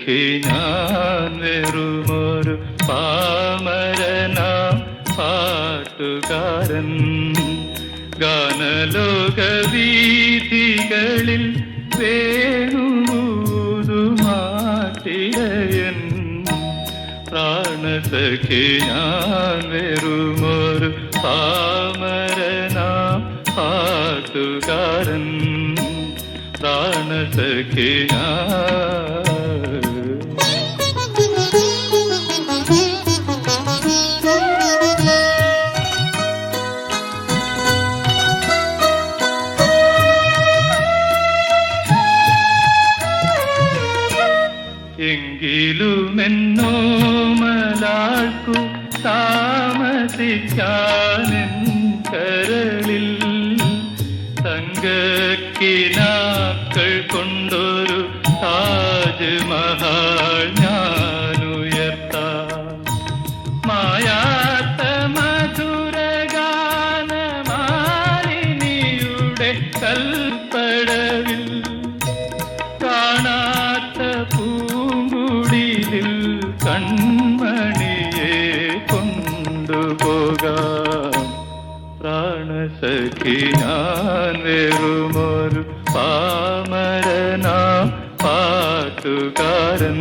പ്രാണസഖി ഞാൻ വെറുമൊരു പാമരനാം പാട്ടുകാരൻ. ഗാനലോക വേണുമാറ്റിയൻ പ്രാണസഖി ഞാൻ വെറുമൊരു പാമരനാം പാട്ടുകാരൻ. പ്രാണസഖി ഞാൻ എങ്കിലുമെന്നോ മലാൾക്കു താമസിക്കാനെൻ കരളിൽ തങ്കക്കിനാക്കൾ പ്രാണസഖി ഞാൻ വെറുമൊരു പാട്ടുകാരൻ.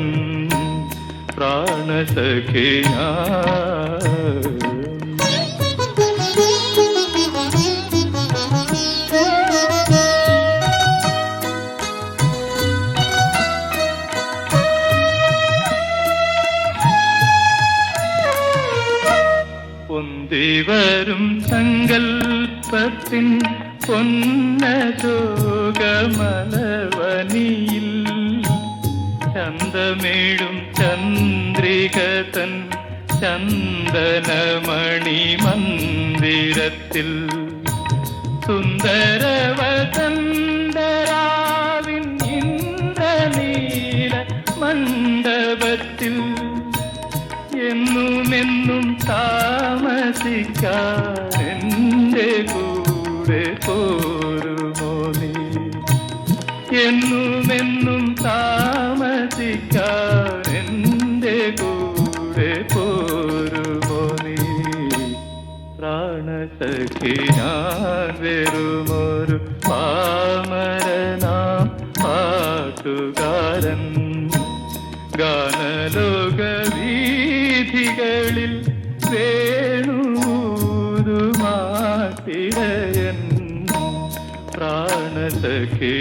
പ്രാണസഖി ഞാൻ. പൊന്തിവരും സങ്കൽപ്പത്തിൻ പൊന്നശോകമലവനിയിൽ ചന്തമേടും ചന്ദ്രികതൻ ചന്ദനമണി മന്ദിരത്തിൽ. സുന്ദരവസന്തരാവിൻ ഇന്ദ്രനീല മണ്ഡപത്തിൽ എന്നുമെന്നും താമസിക്കാൻ പ്രാണസഖി ഞാൻ വെറുമൊരു പാമരനാം പാട്ടുകാരൻ. ഗാനലോക വീഥികളിൽ വേണൂതുമാട്ടിടയൻ പ്രാണസഖി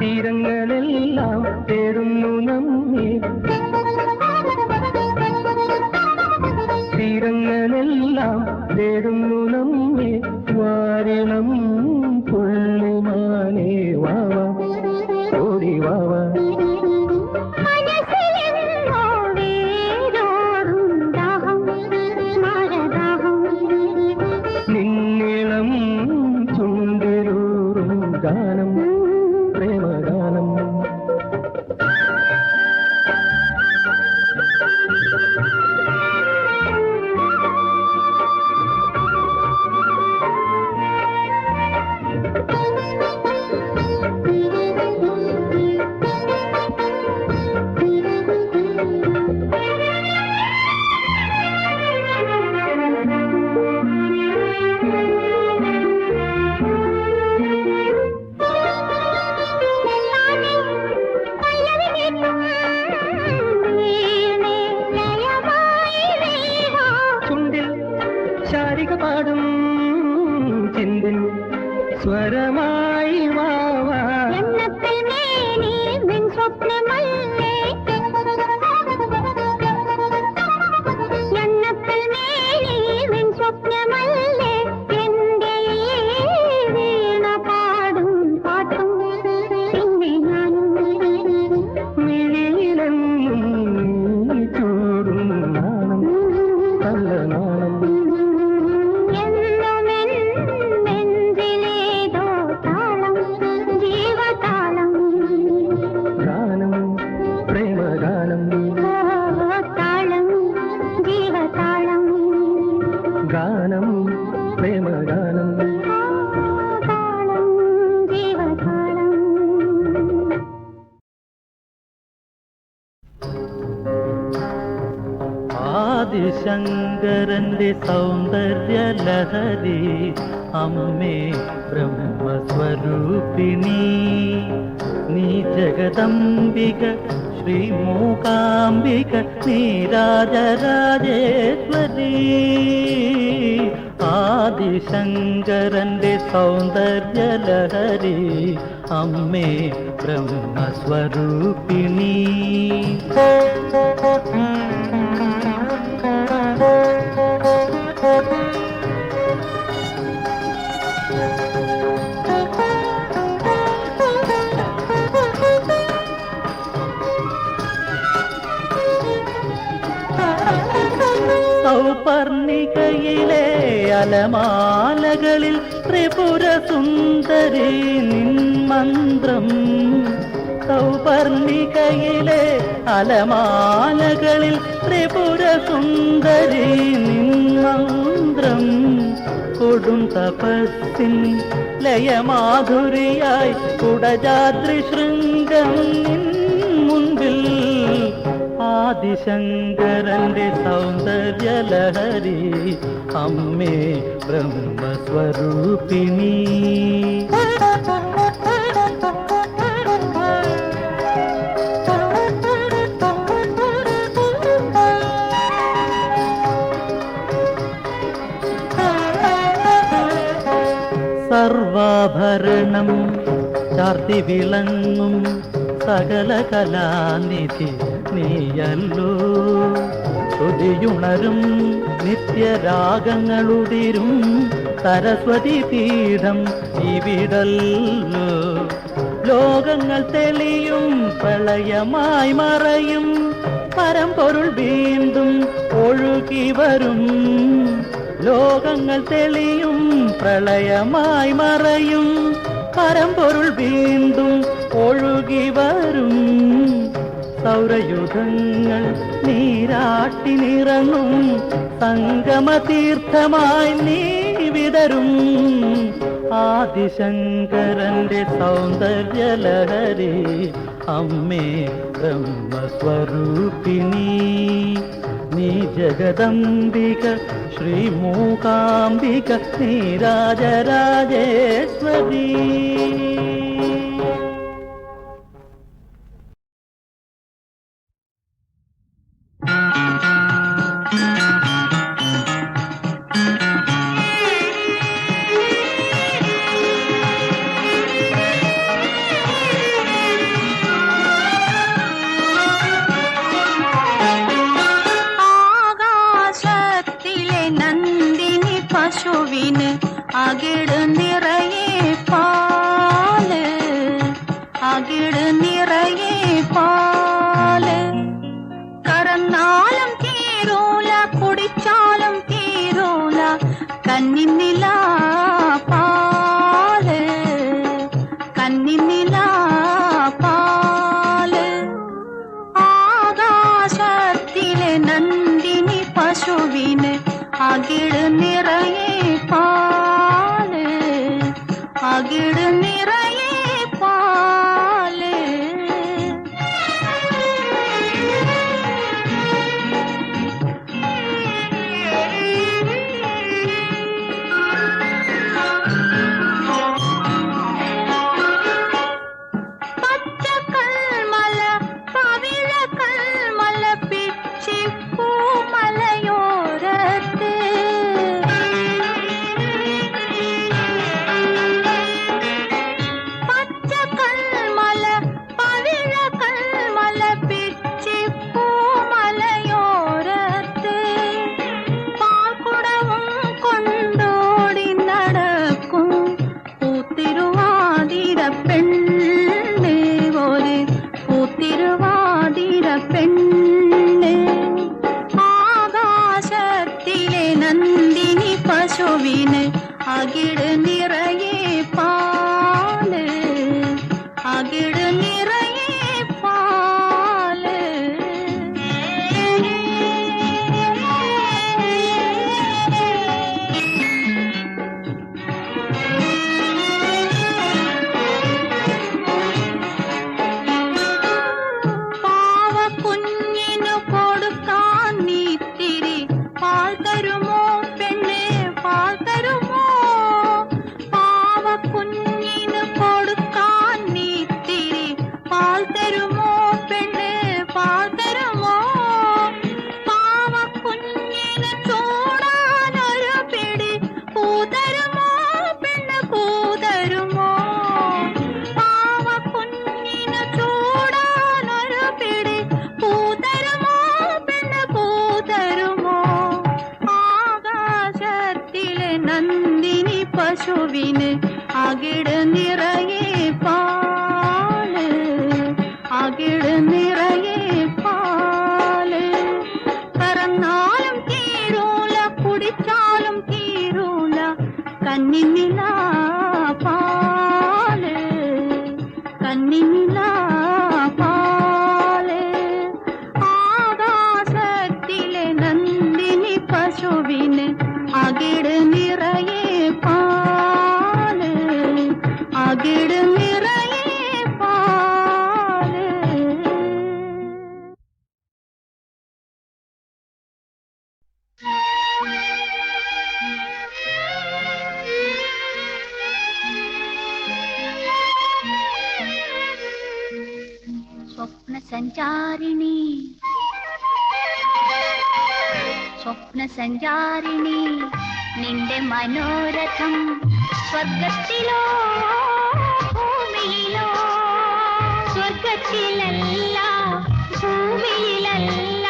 തീരങ്ങളെല്ലാം തേടുന്നു നമ്മെ. തീരങ്ങളെല്ലാം തേടുന്നു നമ്മെ. വാരണം പുള്ളിമാനേ വാവ ആദിശങ്കരന്റെ സൗന്ദര്യ ലഹരി അമ്മേ ബ്രഹ്മസ്വരൂപിണി. നീ ജഗദംബിക ശ്രീമൂകാംബിക നീ രാജരാജേശ്വരി ആദിശങ്കരന്റെ സൗന്ദര്യ ലഹരി അമ്മേ ബ്രഹ്മസ്വരൂപിണി. സുന്ദരി നിൻ മന്ത്രം സൗപർണികയിലെ അലമാലകളിൽ ത്രിപുര സുന്ദരി നിൻ മന്ത്രം കൊടും തപസ്സിൻ ലയമാധുരിയായി കുടജാദ്രി ശൃംഗം നിൻ ആദിശങ്കരന്റെ സൗന്ദര്യലഹരി അമ്മേ ബ്രഹ്മസ്വരൂപിണി. സർവാഭരണം ചാർത്തി വിളങ്ങും സകല കലാനിധി നീയല്ലോ ശ്രുതിയുണരും നിത്യരാഗങ്ങളുതിരും സരസ്വതി പീഠം ഇവിടല്ലോ. ലോകങ്ങൾ തെളിയും പ്രളയമായി മറയും പരമ്പൊരുൾ വീണ്ടും ഒഴുകി വരും. ലോകങ്ങൾ തെളിയും പ്രളയമായി മറയും പരമ്പൊരുൾ വീണ്ടും ഒഴുകി വരും. സൗരയുധങ്ങൾ നീരാട്ടിനിറങ്ങും സംഗമതീർത്ഥമായി നീ വിതരും. ആദിശങ്കരന്റെ സൗന്ദര്യലഹരി അമ്മേ ബ്രഹ്മസ്വരൂപിണി. നീ ജഗദംബിക ശ്രീമൂകാംബിക നീ രാജരാജേശ്വരി நாடிடு நீ പെണ്ണ് ആകാശത്തിലെ നന്ദിനി പശുവിന് അകിൽ கண்ணின் நிலா பாலு. கண்ணின் സ്വപ്ന സഞ്ചാരിണി. സ്വപ്ന സഞ്ചാരിണി നിന്റെ മനോരഥം സ്വർഗത്തിലോ ഭൂമിയിലോ? സ്വർഗത്തിലല്ല ഭൂമിയിലല്ല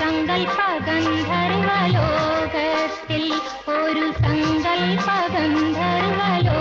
സങ്കൽപ്പ ഗന്ധർവലോകത്തിൽ ഒരു സങ്കൽപ്പ ഗന്ധർവലോകത്തിൽ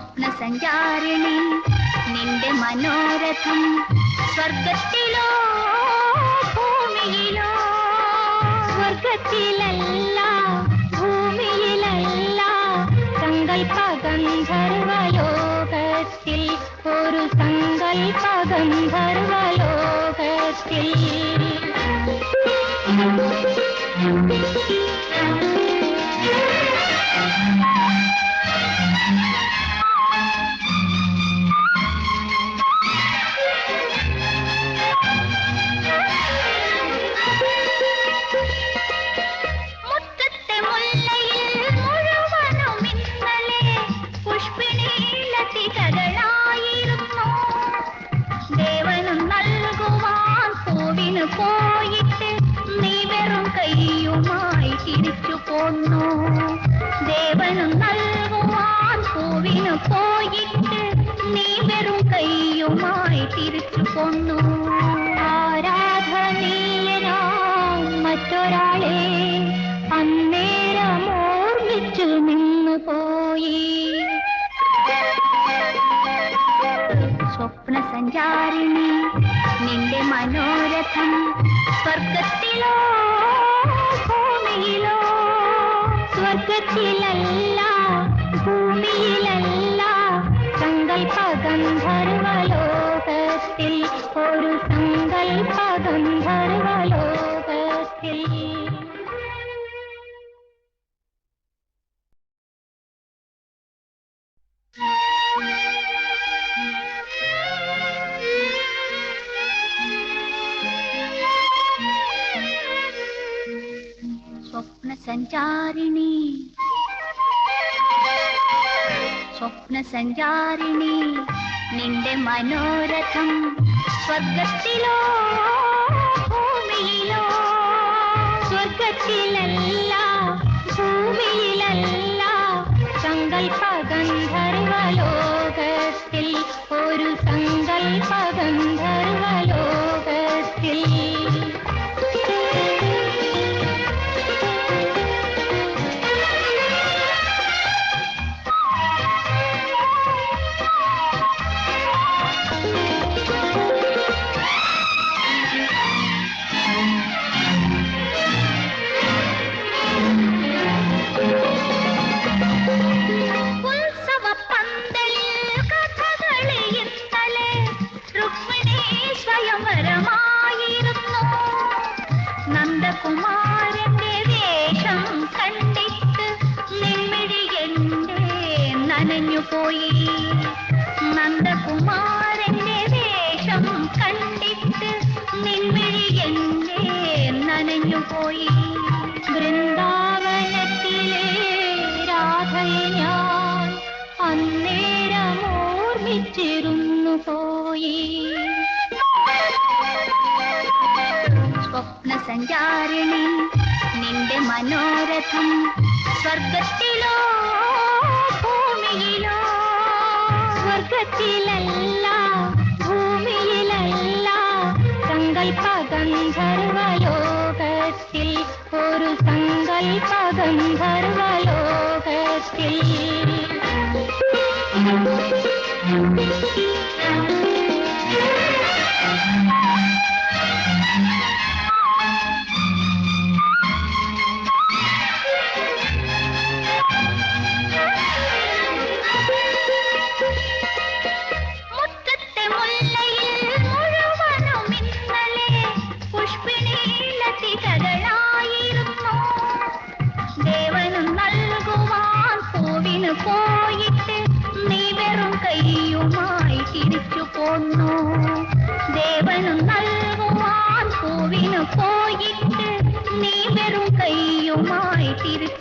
സ്വപ്നസഞ്ചാരിണി നിന്റെ മനോരഥം സ്വർഗത്തിലോ ഭൂമിയിലോ സ്വർഗത്തിലല്ല ഭൂമിയിലല്ല സങ്കൽപ്പഗന്ധർവ ലോകത്തിൽ ഒരു സങ്കൽപ്പഗന്ധർവ ലോകത്തിൽ Thank you. അന്നേരം ഓർമ്മിച്ചു നിന്നു പോയി. സ്വപ്ന സഞ്ചാരിണി നിന്റെ മനോരഥം സ്വർഗത്തിലോ ഭൂമിയിലോ? സ്വർഗത്തിലല്ല ഭൂമിയിലല്ല സങ്കൽപ്പ ഗന്ധർവലോകത്തിൽ ഒരു സങ്കൽപ്പ സഞ്ചാരിണി സ്വപ്ന സഞ്ചാരിണി നിന്റെ മനോരഥം സ്വർഗത്തിലോ ഭൂമിയിലോ? സ്വർഗത്തിലല്ല ഭൂമിയിലല്ല സങ്കൽപ്പ ഗന്ധർവലോകത്തിൽ ഒരു സങ്കൽപ്പ ഗന്ധർവലോകത്തിൽ നനഞ്ഞുപോയി വൃന്ദാവനത്തിലെ രാധയെ ഞാൻ പോയി. സ്വപ്ന സഞ്ചാരിണി നിന്റെ മനോരഥം സ്വർഗത്തിലോ ഭൂമിയിലോ? സ്വർഗത്തിലല്ല ഭൂമിയിലല്ല സങ്കൽപ്പ ഗന്ധർവലോകത്തിൽ ഒരു സങ്കൽപ്പ ഗന്ധർവലോകത്തിൽ